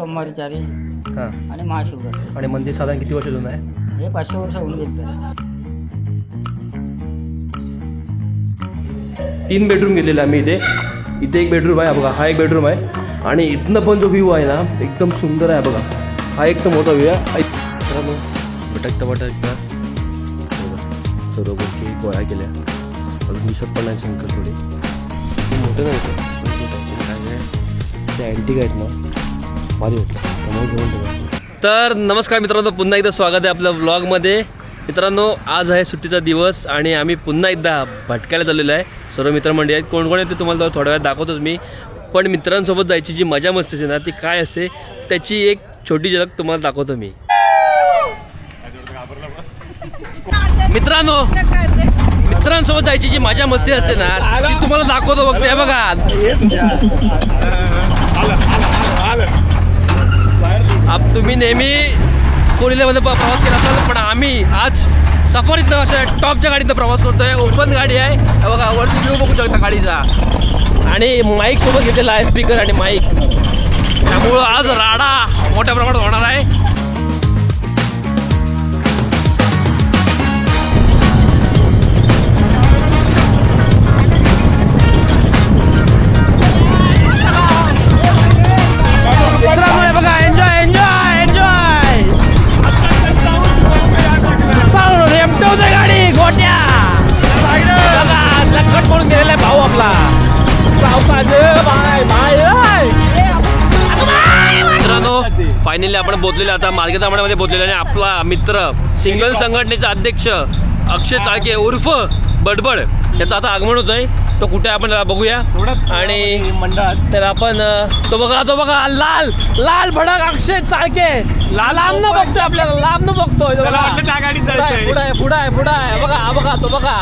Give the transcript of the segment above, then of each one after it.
सोमवारी चारी हां. आणि महाशिवरात्री. आणि मंदिर साधारण किती वर्ष जुनं आहे? हे पाचशे वर्ष होऊन गेले त्याला. तीन बेडरूम घेतलेले आम्ही इथे. इथे एक बेडरूम आहे बघा हा एक बेडरूम आहे. आणि इथनं पण जो व्ह्यू आहे ना एकदम सुंदर आहे बघा. हा एक मोठा व्ह्यू आहे. भटकता भटकता. बघा, सर्व गोष्टी गोळ्या केल्या. अजून दिसत पण नाही शंकर थोडे. मोठे नाही ते अँटिक आहेत ना. भारी होतं. त्यामुळे घेऊन बघा तर नमस्कार मित्रांनो पुन्हा एकदा स्वागत आहे आपल्या व्लॉगमध्ये मित्रांनो आज आहे सुट्टीचा दिवस आणि आम्ही पुन्हा एकदा भटकायला चाललेलो आहे. सर्व मित्रमंडळी आहेत. कोण कोण आहेत ते तुम्हाला थोड्या वेळात दाखवतोच मी. पण मित्रांसोबत जायची जी मजा मस्ती असते ना ती काय असते त्याची एक छोटी झलक तुम्हाला दाखवतो मी. मित्रांनो मित्रांसोबत जायची जी मजा मस्ती असते ना ती तुम्हाला दाखवतो बघते बघा. आप तुम्ही नेहमी फोर व्हीलरमध्ये प्रवास केला असाल पण आम्ही आज सफारीतनं असं टॉपच्या गाडीतनं प्रवास करतोय. ओपन गाडी आहे. बघा वरती व्ह्यू बघू शकता गाडीचा. आणि माईक सोबत घेतलेला आहे स्पीकर आणि माईक त्यामुळं आज राडा मोठ्या प्रमाणात होणार आहे. मित्रांनो फायनली आपण बोललेलो आता मार्गेत मध्ये बोललेलो आणि आपला मित्र सिंगल संघटनेचा अध्यक्ष अक्षय चाळके उर्फ बडबड याचं आता आगमन होत आहे तो कुठे आपण त्याला बघूया. आणि मंडळात तर आपण तो बघा तो बघा लाल लाल भडक अक्षय चाळके. लांब न बघतोय आपल्याला लांब न बघतोय पुढं आहे. पुढं आहे पुढं आहे पुढं आहे. बघा हा बघा तो बघा.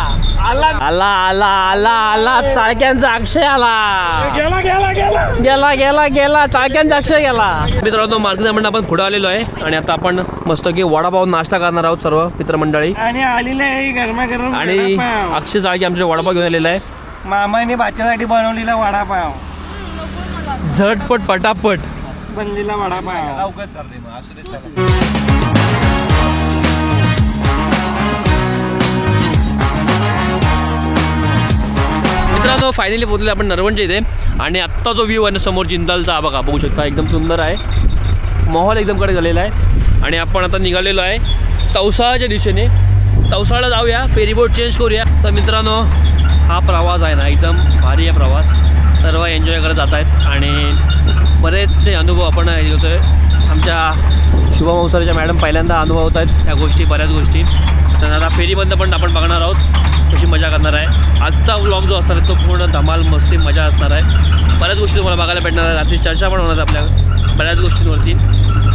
आला. आला आला आला आला. चाळक्यांचा अक्षय आला. गेला गेला गेला. गेला गेला गेला. चाळक्यांचा अक्षय गेला. मित्रांनो मार्गदर्शन आपण पुढे आलेलो आहे. आणि आता आपण मस्त की वडापाव नाश्ता करणार आहोत सर्व मित्रमंडळी. आणि आलेले आहे गरमागरम आणि. अक्षय चाळके आमच्या वडापाव घेऊन आलेला आहे. मामाने बाच्यासाठी बनवलेला वडापाव. झटपट पटापट. बनलेला वडापाव. मित्रांनो फायनली पोहोचले आपण नरवणच्या इथे. आणि आत्ता जो व्ह्यू आहे ना समोर जिंदालचा हा बघा बघू शकता एकदम सुंदर आहे. माहोल एकदम कडे झालेला आहे. आणि आपण आता निघालेलो आहे तवसाळाच्या दिशेने. तवसाळा जाऊया फेरी बोट चेंज करूया. तर मित्रांनो हा प्रवास आहे ना एकदम भारी आहे प्रवास. सर्व एन्जॉय करत जात आहेत आणि बरेचसे अनुभव आपण घेतो आहे आमच्या शुभमंसरच्या मॅडम पहिल्यांदा अनुभवत आहेत त्या गोष्टी बऱ्याच गोष्टी. तर आता फेरीमधनं पण आपण बघणार आहोत कशी मजा करणार आहे. आजचा व्लॉग जो असणार आहे तो पूर्ण धमाल मस्ती मजा असणार आहे. बऱ्याच गोष्टी तुम्हाला बघायला भेटणार आहे. रात्री चर्चा पण होणार आहे आपल्या बऱ्याच गोष्टींवरती.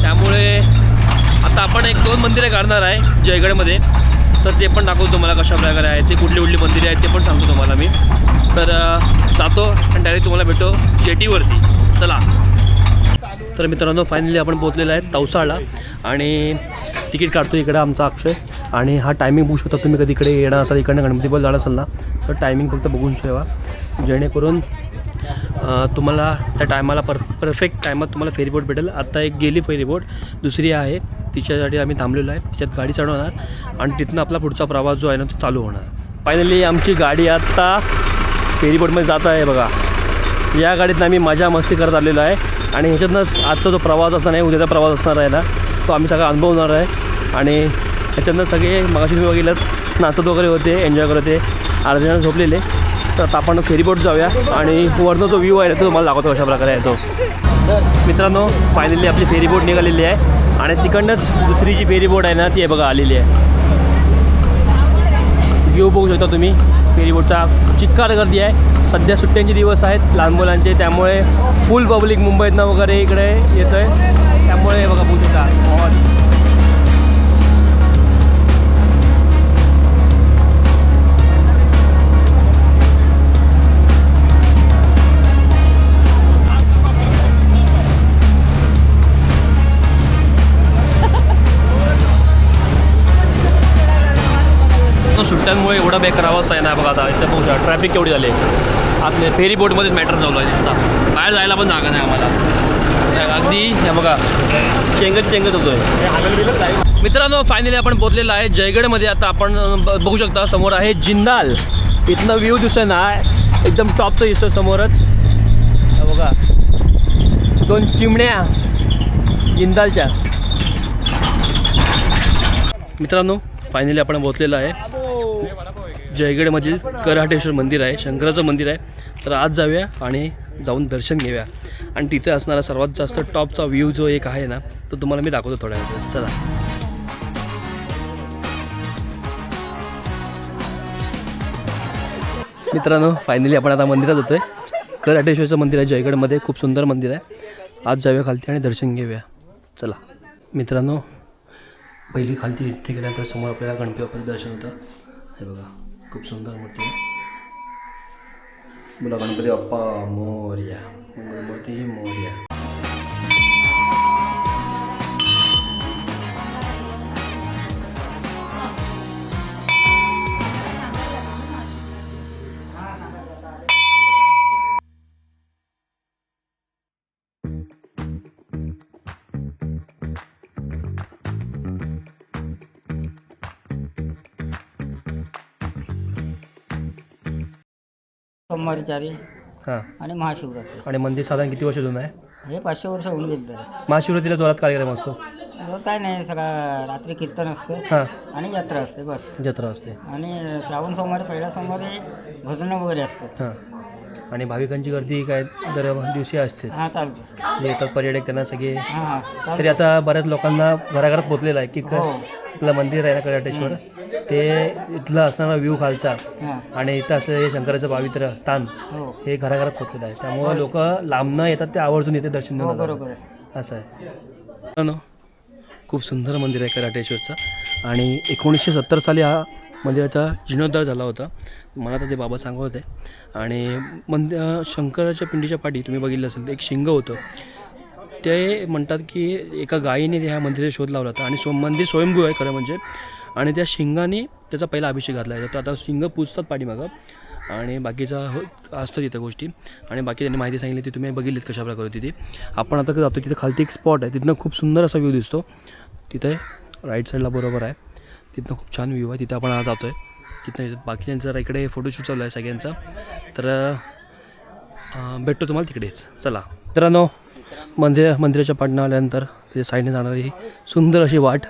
त्यामुळे आता आपण एक दोन मंदिरं काढणार आहे जयगडमध्ये. तर ते पण दाखवतो तुम्हाला कशा प्रकारे आहे ते कुठली कुठली मंदिरे आहेत ते पण सांगतो तुम्हाला मी. तर जातो आणि डायरेक्ट तुम्हाला भेटतो जेटीवरती चला. तर मित्रांनो फायनली आपण पोचलेलो आहे तवसाळला आणि तिकीट काढतो इकडे आमचा अक्षय. आणि हा टायमिंग बघू शकता तुम्ही कधी इकडे येणार असाल इकडनं गणपतीपुळे जाणार असाल ना तर टायमिंग फक्त बघून ठेवा. जेणेकरून तुम्हाला त्या टायमाला पर परफेक्ट टायमात तुम्हाला फेरीबोट भेटेल. आत्ता एक गेली फेरीबोट दुसरी आहे तिच्यासाठी आम्ही थांबलेलो आहे. तिच्यात गाडी चढवणार आणि तिथनं आपला पुढचा प्रवास जो आहे ना तो चालू होणार. फायनली आमची गाडी आत्ता फेरीबोटमध्ये जात आहे बघा. या गाडीतनं आम्ही मजा मस्ती करत आलेलो आहे. आणि ह्याच्यातनंच आजचा जो प्रवास असणार आहे उद्याचा प्रवास असणार आहे ना तो आम्ही सगळा अनुभवणार आहे. आणि ह्याच्यातनं सगळे मगाशी तुम्ही बघितलं नाचत वगैरे होते एन्जॉय करत होते. अर्धे झोपलेले. तर आता आपण फेरीबोट जाऊया आणि वरनं जो व्ह्यू आहे ना तो तुम्हाला दाखवतो कशा प्रकारे आहे तो. मित्रांनो फायनली आपली फेरीबोट निघालेली आहे. आणि तिकडनंच दुसरी जी फेरीबोट आहे ना ती बघा आलेली आहे. घेऊ बघू शकता तुम्ही फेरीबोटचा चिक्कार गर्दी आहे. सध्या सुट्ट्यांचे दिवस आहेत लहान मुलांचे त्यामुळे फुल पब्लिक मुंबईतनं वगैरे इकडे येतं आहे त्यामुळे बघा बघू शकता. तो सुट्ट्यांमुळे एवढा बेकार आहे ना बघा आता. इथं पाहू शकता ट्रॅफिक केवढी झाली आत फेरी बोटमध्येच मॅटर चालू आहे दिसता बाहेर जायला पण जागा नाही आम्हाला. अगदी हे बघा चेंगत चेंगत होतोय. मित्रांनो फायनली आपण पोचलेलो आहे. जयगडमध्ये आता आपण ब- बघू शकता समोर आहे जिंदाल. इथनं व्ह्यू दिसतोय ना एकदम टॉपचं दिसतोय समोरच. बघा दोन चिमण्या जिंदालच्या. मित्रांनो फायनली आपण पोचलेलो आहे. जयगडमध्ये कराटेश्वर मंदिर आहे शंकराचं मंदिर आहे. तर आज जाऊया आणि जाऊन दर्शन घेऊया. आणि तिथे असणारा सर्वात जास्त टॉपचा व्ह्यू जो एक आहे ना तो तुम्हाला मी दाखवतो थोड्या वेळात चला. मित्रांनो फायनली आपण आता मंदिरात जातोय कराटेश्वरचं मंदिर आहे जयगडमध्ये खूप सुंदर मंदिर आहे. आज जाऊया खालती आणि दर्शन घेऊया. चला. मित्रांनो पहिली खालती एंट्री केल्यानंतर समोर आपल्याला गणपती बाप्पाचं दर्शन होतं. हे बघा खूप सुंदर मूर्ती आहे. बोला गणपती बाप्पा मोर्या. गणपती मोर्या. सोमवारी चारी. हां. आणि महाशिवरात्री. आणि मंदिर साधारण किती वर्ष जुनं आहे? हे पाचशे वर्ष होऊन गेले तरी महाशिवरात्रीला जोरात कार्यक्रम असतो? काय नाही सगळा रात्री कीर्तन असतं हां. आणि यात्रा असते बस. जत्रा असते. आणि श्रावण सोमवारी पहिल्या सोमवारी भजनं वगैरे असतात. हां. आणि भाविकांची गर्दी काय दर दिवशी हां चालूच असतं जे येतात पर्यटक त्यांना सगळे. हां हां तरी आता बऱ्याच लोकांना घराघरात पोचलेलं आहे की क- हो आपलं मंदिर आहे ना कराटेश्वर ते इथलं असणारा व्ह्यू खालचा हां. आणि इथं असलेलं हे शंकराचं पावित्र्य स्थान हो. हे घराघरात पोचलेलं आहे. त्यामुळे लोक लांबनं येतात ते आवर्जून इथे दर्शन हो घेऊन जातात. बरोबर आहे. असं आहे. मित्रांनो, खूप सुंदर मंदिर आहे कराटेश्वरचं आणि एकोणीसशे सत्तर साली हा म्हणजे मंदिराचा जीर्णोद्धार झाला होता. मला तर ते बाबा सांगत होते. आणि मंद शंकराच्या पिंडीच्या पाठी तुम्ही बघितलं असेल एक शिंग होतं. ते म्हणतात की एका गायीने ह्या मंदिराचा शोध लावला होता. आणि स्व मंदिर स्वयंभू आहे खरं म्हणजे. आणि त्या शिंगाने त्याचा पहिला अभिषेक घातला आहे तर आता शिंग पुजतात पाठीमागं. आणि बाकीचा हो असतं तिथं गोष्टी. आणि बाकी त्यांनी माहिती सांगितली ती तुम्ही बघितलीत कशा प्रकारे होती ती. आपण आता जातो तिथे खालती एक स्पॉट आहे. तिथनं खूप सुंदर असा व्ह्यू दिसतो. तिथे राईट साईडला बरोबर आहे. तिथनं खूप छान व्ह्यू आहे. तिथं आपण आज जातो आहे तिथनं येतात बाकीच्यांचं जरा इकडे फोटोशूट चालू आहे सगळ्यांचा. तर भेटतो तुम्हाला तिकडेच. चला. मित्रांनो मंदिर मंदिराच्या पाटणा आल्यानंतर तिथे साईडने जाणारी ही सुंदर अशी वाट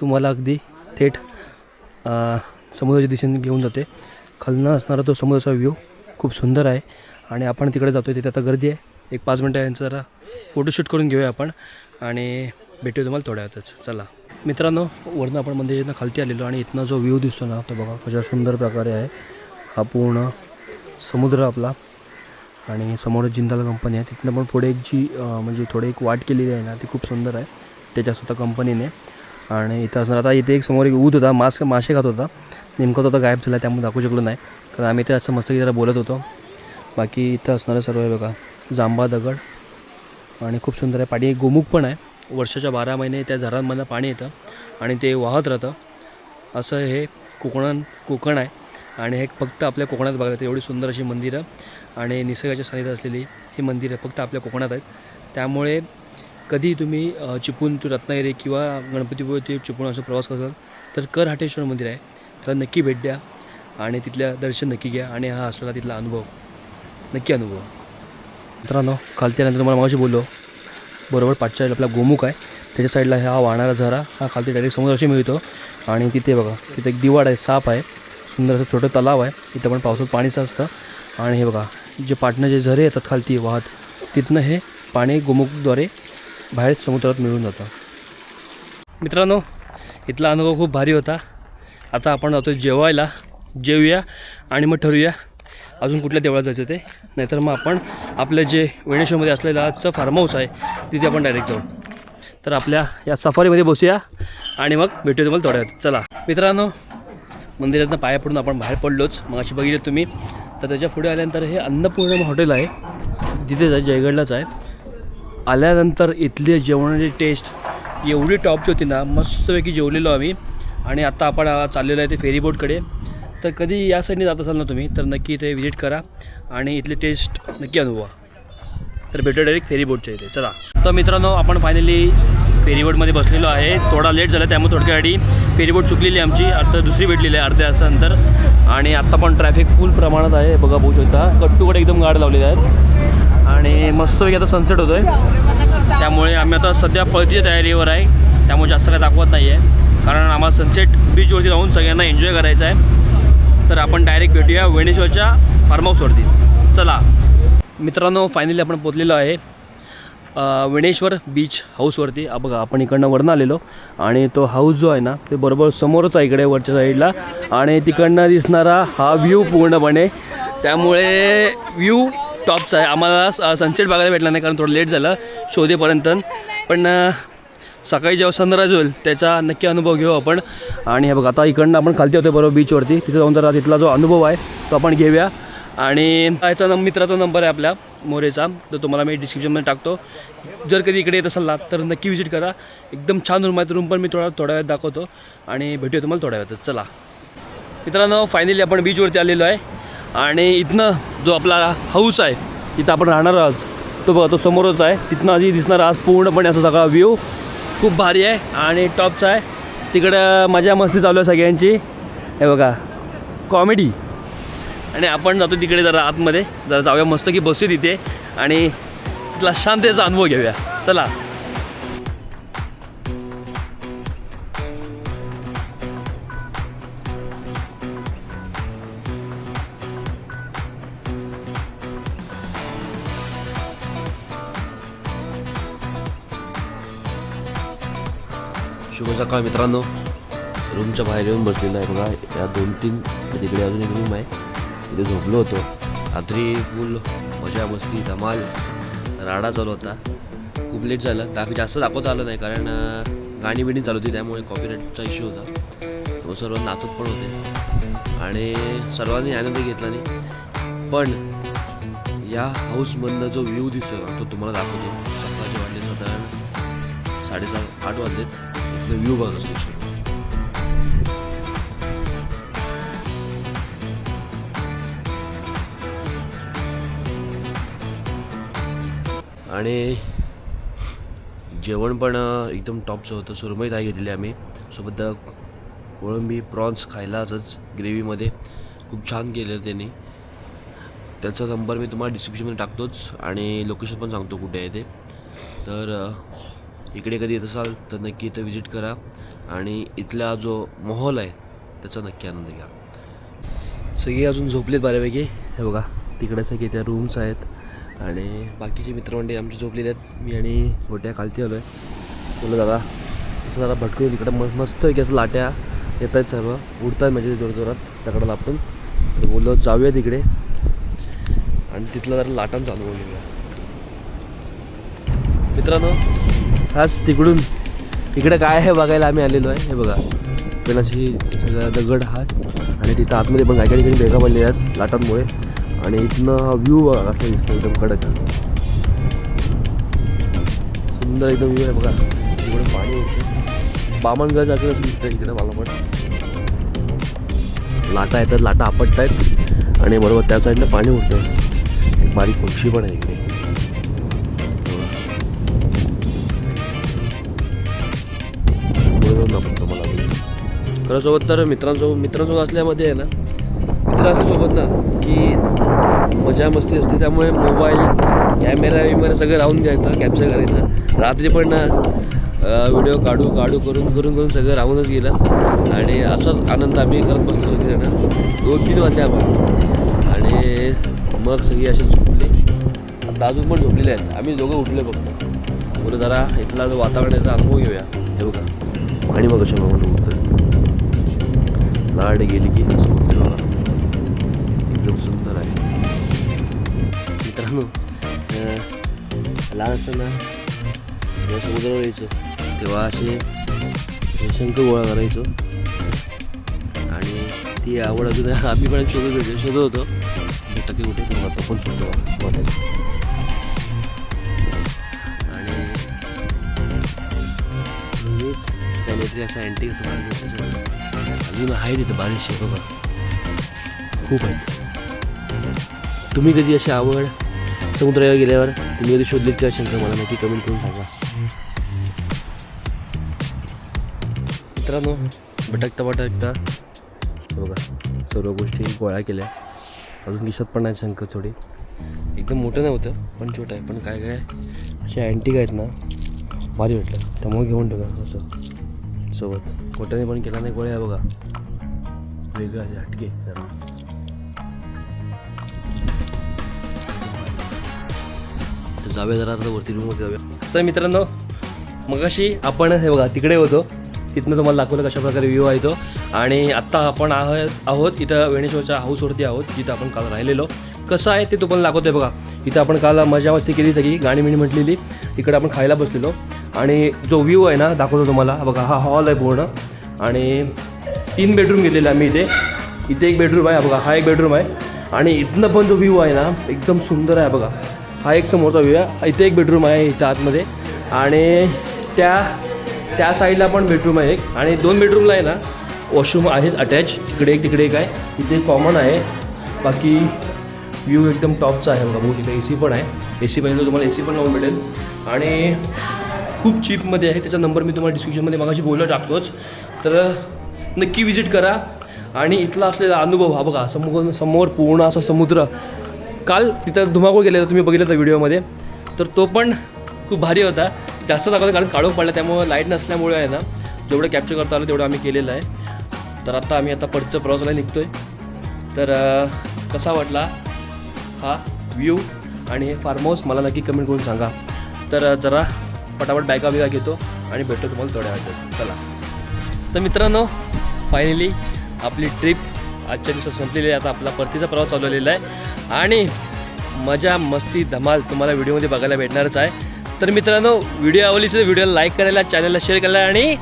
तुम्हाला अगदी थेट समुद्राच्या दिशेने घेऊन जाते. खालनं असणारा तो समुद्राचा व्ह्यू खूप सुंदर आहे. आणि आपण तिकडे जातो तिथे आता गर्दी आहे. एक पाच मिनटं यांचं जरा फोटोशूट करून घेऊया आपण. आणि भेटूया तुम्हाला थोड्या वेळातच. चला. मित्रांनो वरनं आपण मंदिरातनं खालती आलेलो आणि इथनं जो व्ह्यू दिसतो ना तो बघा कशा सुंदर प्रकारे आहे. हा पूर्ण समुद्र आपला आणि समोर जिंदाल कंपनी आहे. तिथनं पण पुढे एक जी म्हणजे थोडी एक वाट केलेली आहे ना ती खूप सुंदर आहे. त्याच्यासुद्धा कंपनीने आणि इथं असणार आता इथे एक समोर एक ऊद होता मास्क मासे खात होता. नेमका तो आता गायब झाला त्यामुळे दाखवू शकलो नाही. कारण आम्ही ते असं मस्त जरा बोलत होतो. बाकी इथं असणारं सर्व आहे बघा. जांबा दगड आणि खूप सुंदर आहे. पाणी एक गोमुख पण आहे. वर्षाच्या बारा महिने त्या धरणांमधनं पाणी येतं आणि ते वाहत राहतं. असं हे कोकण कोकण आहे. आणि हे फक्त आपल्या कोकणात बघायला येतं. एवढी सुंदर अशी मंदिरं आणि निसर्गाच्या सानिध्यात असलेली ही मंदिरं फक्त आपल्या कोकणात आहेत. त्यामुळे कधी तुम्ही चिपून तू रत्नागिरी किंवा गणपतीपुळे ते चिपून असं प्रवास कराल तर कर हाटेश्वर मंदिर आहे. तर नक्की भेट द्या आणि तिथल्या दर्शन नक्की घ्या आणि हा असलेला तिथला अनुभव. नक्की अनुभव. मित्रांनो काल त्यानंतर मला माझी बोललो बरोबर पाठच्या आपला गोमुख आहे. त्याच्या साईडला हा वाहणारा झरा हा खालती डायरेक्ट समुद्राशी मिळतो. आणि तिथे बघा तिथे एक दिवाड आहे साप आहे. सुंदर असं छोटं तलाव आहे. तिथं पण पावसात पाणीचं असतं आणि हे बघा जे पाटणं जे झरे येतात खालती वाहत तिथनं हे पाणी गोमुखद्वारे बाहेर समुद्रात मिळून जातं. मित्रांनो इथला अनुभव खूप भारी होता. आता आपण जातो जेवायला. जेवूया आणि मग ठरवूया. अजून कुठल्या देवळात जायचं ते? नाहीतर मग आपण आपलं जे वेणेश्वरमध्ये असलेलं आजचं फार्म हाऊस आहे तिथे आपण डायरेक्ट जाऊ. तर आपल्या या सफारीमध्ये बसूया आणि मग भेटूया तुम्हाला थोड्या वेळात. चला. मित्रांनो मंदिरातनं पाया पडून आपण बाहेर पडलोच. मग अशी बघितलं तुम्ही. तर त्याच्या पुढे आल्यानंतर हे अन्नपूर्ण हॉटेल आहे. तिथेच आहे जयगडलाच आहे. आल्यानंतर इथली जेवणाची टेस्ट एवढी टॉपची होती ना मस्तपैकी जेवलेलो आम्ही. आणि आता आपण चाललेलो आहे ते फेरीबोटकडे तर कधी या साईडने जात असाल ना तुम्ही तर नक्की इथे व्हिजिट करा आणि इथली टेस्ट नक्की अनुभवा. तर भेटू डायरेक्ट फेरीबोटच्या इथे. चला. तर मित्रांनो आपण फायनली फेरीबोटमध्ये बसलेलो आहे. थोडा लेट झाला त्यामुळे थोडक्या गाडी फेरीबोट चुकलेली आहे आमची. आता दुसरी भेटलेली आहे अर्ध्या तासानंतर. आणि आत्ता पण ट्रॅफिक फुल प्रमाणात आहे. बघा बघू शकता. कट्टूकडे एकदम गाड लावलेले आहेत. आणि मस्तपैकी आता सनसेट होतो आहे त्यामुळे आम्ही आता सध्या पळतीच्या तयारीवर आहे. त्यामुळे जास्त काय दाखवत नाही आहे कारण आम्हाला सनसेट बीचवरती जाऊन सगळ्यांना एन्जॉय करायचं आहे. तर आपण डायरेक्ट भेटूया वेणेश्वरच्या फार्म हाऊसवरती चला. मित्रांनो फायनली आपण पोचलेलो आहे वेणेश्वर बीच हाऊसवरती बघा आपण इकडनं वरनं आलेलो. आणि तो हाऊस जो आहे ना ते बरोबर समोरच आहे इकडे वरच्या साईडला आणि तिकडनं दिसणारा हा व्ह्यू पूर्णपणे. त्यामुळे व्ह्यू टॉपचा आहे. आम्हाला सनसेट बघायला भेटला नाही कारण थोडं लेट झालं शोधेपर्यंत. पण सकाळी जेव्हा सनराईज होईल त्याचा नक्की अनुभव घेऊ आपण. आणि हे बघा आता इकडनं आपण खालती होतो बरोबर बीचवरती तिथे जाऊन जरा तिथला जो अनुभव आहे तो आपण घेऊया. आणि याचा नम मित्राचा नंबर आहे आपल्या मोरेचा. तर तुम्हाला मी डिस्क्रिप्शनमध्ये टाकतो. जर कधी इकडे येत असाल ना तर नक्की विजिट करा. एकदम छान रूम आहे. रूम पण मी थोडा थोड्या वेळात दाखवतो. आणि भेटूया तुम्हाला थोड्या वेळात चला. मित्रांनो फायनली आपण बीचवरती आलेलो आहे. आणि इथनं जो आपला हाऊस आहे तिथं आपण राहणार आहोत. तो बघा तो समोरच आहे. तिथनं आधी दिसणार आज पूर्णपणे असा सगळा व्ह्यू खूप भारी आहे आणि टॉपचा आहे. तिकडं मजा मस्ती चालू आहे सगळ्यांची. हे बघा कॉमेडी. आणि आपण जातो तिकडे जरा आतमध्ये. जरा जाऊया मस्त की बसू तिथे. आणि तिथला शांततेचा अनुभव घेऊया. चला. शुभ सकाळ मित्रांनो. रूमच्या बाहेर येऊन बसलेलो आहे बघा. या दोन तीन तिकडे अजून एक रूम आहे. तिथे झोपलो होतो. रात्री फुल मजा मस्ती धमाल राडा चालू होता. खूप लेट झालं. दाख जास्त दाखवता आलं नाही कारण गाणी बिणी चालू होती. त्यामुळे कॉपीराईटचा इश्यू होता. तो सर्व नाचत पण होते. आणि सर्वांनी आनंद घेतला नाही. पण या हाऊसमधनं जो व्ह्यू दिसतो तो तुम्हाला दाखवतो. सकाळचे वाटले साधारण साडेसात आठ वाजलेत. इथलं व्ह्यू बघा आणि जेवण पण एकदम टॉपचं होतं. सुरमई थाळी घेतलेली आम्ही. सोबत कोळंबी प्रॉन्स खायला असंच ग्रेव्हीमध्ये. खूप छान केलं त्यांनी. त्याचा नंबर मी तुम्हाला डिस्क्रिप्शनमध्ये टाकतोच आणि लोकेशन पण सांगतो कुठे आहे ते. तर इकडे कधी येत असाल तर नक्की इथं विजिट करा. आणि इथला जो माहोल आहे त्याचा नक्की आनंद घ्या. सगळे अजून झोपलेत बऱ्यापैकी. हे बघा तिकडे सगळे त्या रूम्स आहेत. आणि बाकीचे मित्रमंडळी आमचे झोपलेले आहेत. मी आणि छोट्या खालती आलो आहे बोललो दादा असं जरा भटकून तिकडं मस्त मस्त की असं लाट्या येत आहेत सर्व. उडत आहेत म्हणजे जोर जोरात दगडाला आपण. तर बोललो जाऊया तिकडे. आणि तिथलं जरा लाटांचा अनुभव घेऊया. मित्रांनो खास तिकडून. इकडं काय आहे बघायला आम्ही आलेलो आहे. हे बघा. पण अशी सगळा दगड हा. आणि तिथं आतमध्ये पण काही काही ठिकाणी भेगा पडलेल्या आहेत लाटांमुळे. आणि इथनं हा व्ह्यू बघा कसा दिसतो एकदम कडक. सुंदर एकदम व्ह्यू आहे बघा. इकडे पाणी होतं बामणगड जागे असं दिसतं इकडे मला पण. लाटा येतात लाटा आपटत आहेत आणि बरोबर त्या साईडनं पाणी होतं एक बारीक पक्षी पण आहे इकडे. भेटू. तर मित्रांसोबत मित्रांसोबत असल्यामध्ये आहे ना मित्र असल्यासोबत ना की मजा मस्ती असते त्यामुळे मोबाईल कॅमेरा बिमेरा सगळं राहून घ्यायचं कॅप्चर करायचं. रात्री पण ना व्हिडिओ काढू काढू करून करून करून सगळं राहूनच गेलं. आणि असाच आनंद आम्ही करत बसलो सगळेजण. दोन तीन वाजले आम्हाला. आणि मग सगळी अशी झोपली. आता अजून पण झोपलेले आहेत. आम्ही दोघं उठले फक्त. बोलू जरा इथला जो वातावरण तो अनुभव घेऊया. हे बघा. आणि मग कशा बघून उठतं लाड गेली की बघा. एकदम सुंदर आहे. मित्रांनो लहान असताना जेव्हा समुद्रावर यायचो तेव्हा असे शंख गोळा करायचो. आणि ती आवड अजून आम्ही पण शोधत होतो शोधत होतो. भेटत की कुठे? तेव्हा तो पण शोधतो वाटायचं आणि नेहमीच काही नाहीतरी असं अँटिक असं अजून आहे तिथं बरेचसे बघा. खूप आहेत. तुम्ही कधी अशी आवड समुद्रावर गेल्यावर तुम्ही कधी शोधलीत का शंकर मला नक्की कमेंट करून सांगा. मित्रांनो भटकता भटकता बघा सर्व गोष्टी गोळा केल्या. अजून दिसत पण नाही शंकर थोडी. एकदम मोठं नव्हतं पण छोटं आहे. पण काय काय असे अँटिक आहेत ना भारी वाटलं. त्यामुळे घेऊन ठेवा असं. सोबत. कोट्याने पण केला नाही गोळ्या आहे बघा. वेगळं झटके हटके. जरा तर जाऊया जरा आता वरती रूममध्ये जाऊया. तर मित्रांनो मगाशी आपण हे बघा तिकडे होतो. तिथनं तुम्हाला दाखवलं कशा प्रकारे व्ह्यू आहे तो. आणि आत्ता आपण आहोत आहोत इथं वेणेश्वरच्या हाऊसवरती आहोत जिथं आपण काल राहिलेलो. कसं आहे ते तुम्हाला दाखवतोय बघा. इथं आपण काल मजा मस्ती केली सगळी गाणी मिणी म्हटलेली. तिकडे आपण खायला बसलेलो. आणि जो व्ह्यू आहे ना दाखवतो तुम्हाला. बघा हा हॉल आहे पूर्ण. आणि तीन बेडरूम घेतलेले आम्ही इथे. इथे एक बेडरूम आहे बघा हा एक बेडरूम आहे. आणि इथनं पण जो व्ह्यू आहे ना एकदम सुंदर आहे बघा. हा एक समोरचा व्ह्यू आहे इथे एक बेडरूम आहे इथं आतमध्ये. आणि त्या त्या साईडला पण बेडरूम आहे एक. आणि दोन बेडरूमला आहे ना वॉशरूम आहेच अटॅच तिकडे एक तिकडे एक आहे. इथे कॉमन आहे. बाकी व्ह्यू एकदम टॉपचा आहे बघा. बघू इथे ए सी पण आहे. ए सी पाहिजे तर तुम्हाला ए सी पण लावून भेटेल. आणि खूप चीपमध्ये आहे त्याचा नंबर मी तुम्हाला डिस्क्रिप्शनमध्ये मागाशी बोलला टाकतोच तर नक्की विजिट करा. आणि इथला असलेला अनुभव हा बघा समोर समोर पूर्ण असा समुद्र. काल तिथं धुमाकूळ गेलेला तुम्ही बघितलं तर व्हिडिओमध्ये. तर तो पण खूप भारी होता. जास्त दाखवलं कारण काळोख पडला त्यामुळे लाइट नसल्यामुळे आहे ना जेवढं कॅप्चर करता आलं तेवढं आम्ही केलेलं आहे. तर आता आम्ही आता परतच्या प्रवासाला निघतो आहे तर कसा वाटला हा व्ह्यू आणि हे फार्म हाऊस मला नक्की कमेंट करून सांगा. तर जरा पटापट बॅगा बिगा घेतो आणि भेटतो तुम्हाला थोड्या वेळात चला. तर मित्रांनो फायनली आपली ट्रिप आजच्या दिवसात संपलेली आहे. आता आपला परतीचा प्रवास चालू झालेला आहे. आणि मजा मस्ती धमाल तुम्हाला व्हिडिओमध्ये बघायला भेटणारच आहे. तर मित्रांनो व्हिडिओ आवडली तर व्हिडिओला लाईक करायला चॅनलला शेअर करायला आणि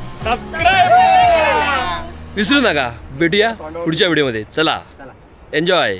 विसरू नका. भेटूया पुढच्या व्हिडिओमध्ये चला. एन्जॉय